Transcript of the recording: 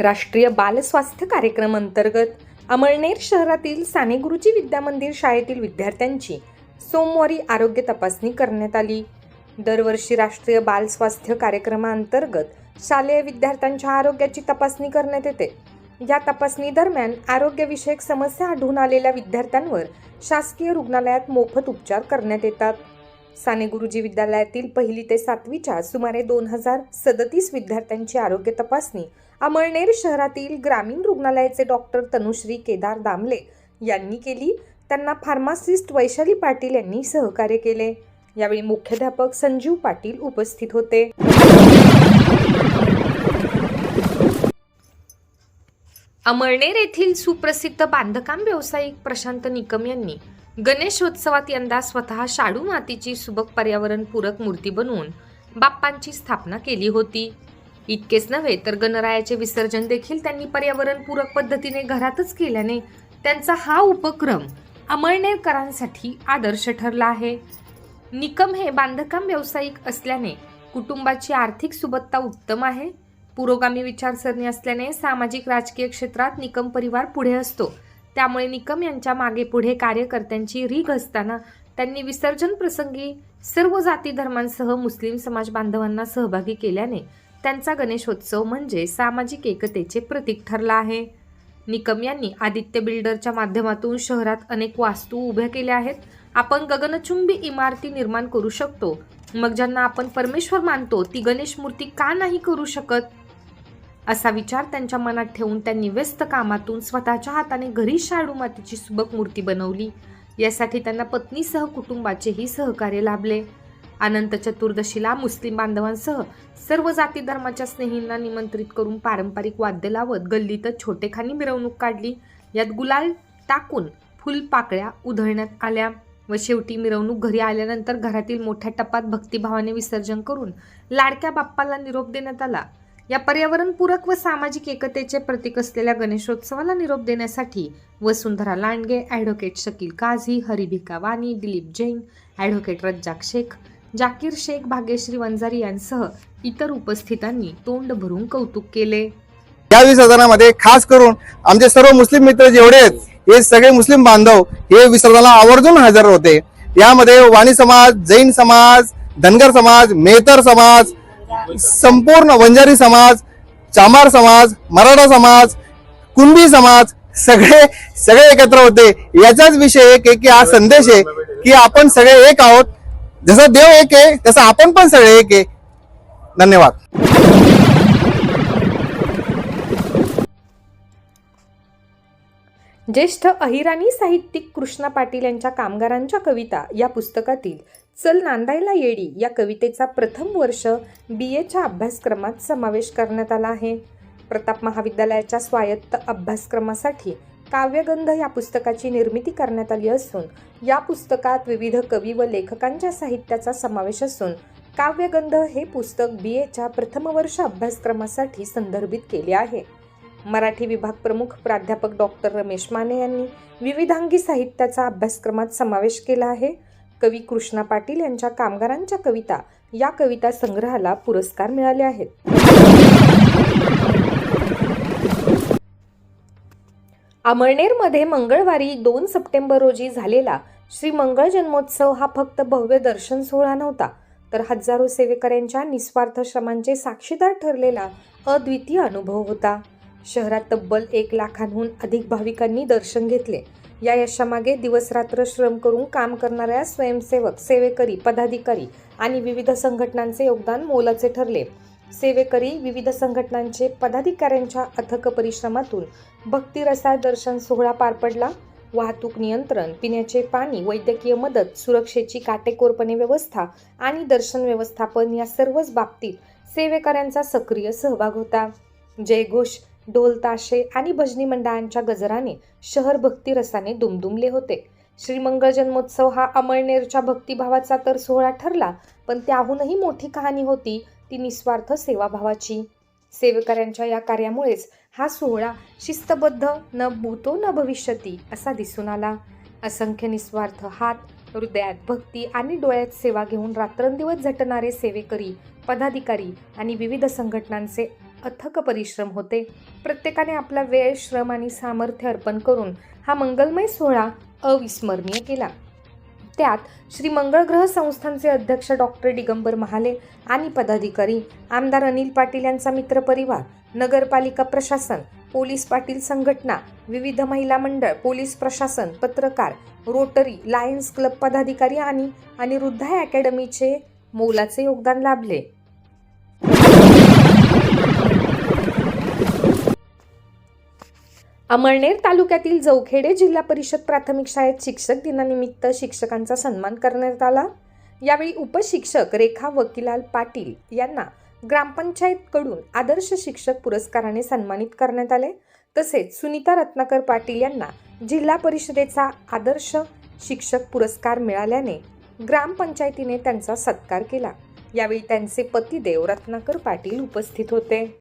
राष्ट्रीय बालस्वास्थ्य कार्यक्रम अंतर्गत अमळनेर शहरातील साने गुरुजी विद्या मंदिर शाळेतील विद्यार्थ्यांची सोमवारी आरोग्य तपासणी करण्यात आली. दरवर्षी राष्ट्रीय बाल स्वास्थ्य कार्यक्रमाअंतर्गत शालेय विद्यार्थ्यांच्या आरोग्याची तपासणी करण्यात येते. या तपासणी दरम्यान आरोग्यविषयक समस्या आढळून आलेल्या विद्यार्थ्यांवर शासकीय रुग्णालयात मोफत उपचार करण्यात येतात. साने गुरुजी विद्यालयातील पहिली ते सातवीच्या सुमारे दोन हजार सदतीस विद्यार्थ्यांची आरोग्य तपासणी अमळनेर शहरातील ग्रामीण रुग्णालयाचे डॉक्टर तनुश्री केदार दामले यांनी केली. त्यांना फार्मासिस्ट वैशाली पाटील यांनी सहकार्य केले. यावेळी मुख्याध्यापक संजीव पाटील उपस्थित होते. अमळनेर येथील सुप्रसिद्ध बांधकाम व्यावसायिक प्रशांत निकम यांनी गणेशोत्सवात यंदा स्वतः शाडू मातीची सुबक पर्यावरणपूरक मूर्ती बनवून बाप्पांची स्थापना केली होती. इतकेच नव्हे तर गणरायाचे विसर्जन देखील त्यांनी पर्यावरणपूरक पद्धतीने घरातच केल्याने त्यांचा हा उपक्रम अमळनेरकरांसाठी आदर्श ठरला आहे. निकम हे बांधकाम व्यावसायिक असल्याने कुटुंबाची आर्थिक सुबत्ता उत्तम आहे. पुरोगामी विचारसरणी असल्याने सामाजिक राजकीय क्षेत्रात निकम परिवार पुढे असतो. त्यामुळे निकम यांच्या मागे पुढे कार्यकर्त्यांची रीघ असताना त्यांनी विसर्जन प्रसंगी सर्व जाती धर्मांसह मुस्लिम समाज बांधवांना सहभागी केल्याने त्यांचा गणेशोत्सव म्हणजे सामाजिक एकतेचे प्रतीक ठरला आहे. निकम यांनी आदित्य बिल्डरच्या माध्यमातून शहरात अनेक वास्तू उभ्या केल्या आहेत. आपण गगनचुंबी इमारती निर्माण करू शकतो. मग ज्यांना आपण परमेश्वर मानतो ती गणेश मूर्ती का नाही करू शकत? असा विचार त्यांच्या मनात ठेवून त्यांनी व्यस्त कामातून स्वतःच्या हाताने घरी शाडू मातीची सुबक मूर्ती बनवली. यासाठी त्यांना पत्नीसह कुटुंबाचेही सहकार्य लाभले. अनंत चतुर्दशीला मुस्लिम बांधवांसह सर्व जाती धर्माच्या स्नेहींना निमंत्रित करून पारंपरिक वाद्य लावत गल्लीतच छोटेखानी मिरवणूक काढली. यात गुलाल टाकून फुलपाकळ्या उधळण्यात आल्या व शेवटी मिरवणूक घरी आल्यानंतर घरातील मोठ्या टपात भक्तिभावाने विसर्जन करून लाडक्या बाप्पाला निरोप देण्यात आला. या पर्यावरणपूरक व सामाजिक एकतेचे प्रतीक असलेल्या गणेशोत्सवाला निरोप देण्यासाठी वसुंधरा लांडगे ॲडव्होकेट शकील काझी हरिभिका वाणी दिलीप जैन ॲडव्होकेट रज्जाक शेख जाकीर शेख भाग्यश्री वंजारी यांसह इतर उपस्थितांनी तोंड भरून कौतुक केले. या विसर्जनामध्ये खास करून आमचे सर्व मुस्लिम मित्र जेवढे आहेत हे सगळे मुस्लिम बांधव हे विसर्जनाला आवर्जून हजर होते. यामध्ये वाणी समाज जैन समाज धनगर समाज मेहतर समाज संपूर्ण वंजारी समाज चामार समाज मराठा समाज कुणबी समाज सगळे सगळे एकत्र होते. याचाच विषय एक आहे की हा संदेश आहे की आपण सगळे एक आहोत. जसं देव एक आहे तसं आपण पण सगळे एक आहे. धन्यवाद. ज्येष्ठ अहिराणी साहित्यिक कृष्णा पाटील यांच्या कामगारांच्या कविता या पुस्तकातील चल नांदायला येडी या कवितेचा प्रथम वर्ष बी एच्या अभ्यासक्रमात समावेश करण्यात आला आहे. प्रताप महाविद्यालयाच्या स्वायत्त अभ्यासक्रमासाठी काव्यगंध या पुस्तकाची निर्मिती करण्यात आली असून या पुस्तकात विविध कवी व लेखकांच्या साहित्याचा समावेश असून काव्यगंध हे पुस्तक बी एच्या प्रथम वर्ष अभ्यासक्रमासाठी संदर्भित केले आहे. मराठी विभाग प्रमुख प्राध्यापक डॉक्टर रमेश माने यांनी विविधांगी साहित्याचा अभ्यासक्रमात समावेश केला आहे. कवी कृष्णा पाटील यांच्या कामगारांच्या कविता या कविता संग्रहाला पुरस्कार मिळाले आहेत. अमळनेरमध्ये मंगळवारी दोन सप्टेंबर रोजी झालेला श्री मंगळ जन्मोत्सव हा फक्त भव्य दर्शन सोहळा नव्हता तर हजारो सेवेकऱ्यांच्या निस्वार्थ श्रमांचे साक्षीदार ठरलेला अद्वितीय अनुभव होता. शहरात तब्बल एक लाखांहून अधिक भाविकांनी दर्शन घेतले. या यशामागे दिवसरात्र श्रम करून काम करणाऱ्या स्वयंसेवक सेवेकरी पदाधिकारी आणि विविध संघटनांचे योगदान मोलाचे ठरले. सेवेकरी विविध संघटनांचे पदाधिकाऱ्यांच्या अथक परिश्रमातून भक्तिरसा दर्शन सोहळा पार पडला. वाहतूक नियंत्रण पिण्याचे पाणी वैद्यकीय मदत सुरक्षेची काटेकोरपणे व्यवस्था आणि दर्शन व्यवस्थापन या सर्वच बाबतीत सेवेकऱ्यांचा सक्रिय सहभाग होता. जयघोष ढोल ताशे आणि भजनी मंडळांच्या गजराने शहर भक्तिरसाने दुमदुमले होते. श्रीमंगळ जन्मोत्सव हा अमळनेरच्या भक्तिभावाचा तर सोहळा ठरला पण त्याहूनही मोठी कहाणी होती ती निस्वार्थ सेवाभावाची. सेवेकऱ्यांच्या या कार्यामुळेच हा सोहळा शिस्तबद्ध न भूतो न भविष्यती असा दिसून आला. असंख्य निस्वार्थ हात हृदयात भक्ती आणि डोळ्यात सेवा घेऊन रात्रंदिवस झटणारे सेवेकरी पदाधिकारी आणि विविध संघटनांचे अथक परिश्रम होते. प्रत्येकाने आपला वेळ श्रम आणि सामर्थ्य अर्पण करून हा मंगलमय सोहळा अविस्मरणीय केला. त्यात श्री मंगळग्रह संस्थांचे अध्यक्ष डॉक्टर दिगंबर महाले आणि पदाधिकारी आमदार अनिल पाटील यांचा मित्रपरिवार नगरपालिका प्रशासन पोलीस पाटील संघटना विविध महिला मंडळ पोलीस प्रशासन पत्रकार रोटरी लायन्स क्लब पदाधिकारी आणि अनिरुद्धा अकॅडमीचे मोलाचे योगदान लाभले. अमळनेर तालुक्यातील जवखेडे जिल्हा परिषद प्राथमिक शाळेत शिक्षक दिनानिमित्त शिक्षकांचा सन्मान करण्यात आला. यावेळी उपशिक्षक रेखा वकिलाल पाटील यांना ग्रामपंचायतकडून आदर्श शिक्षक पुरस्काराने सन्मानित करण्यात आले. तसेच सुनीता रत्नाकर पाटील यांना जिल्हा परिषदेचा आदर्श शिक्षक पुरस्कार मिळाल्याने ग्रामपंचायतीने त्यांचा सत्कार केला. यावेळी त्यांचे पतिदेव रत्नाकर पाटील उपस्थित होते.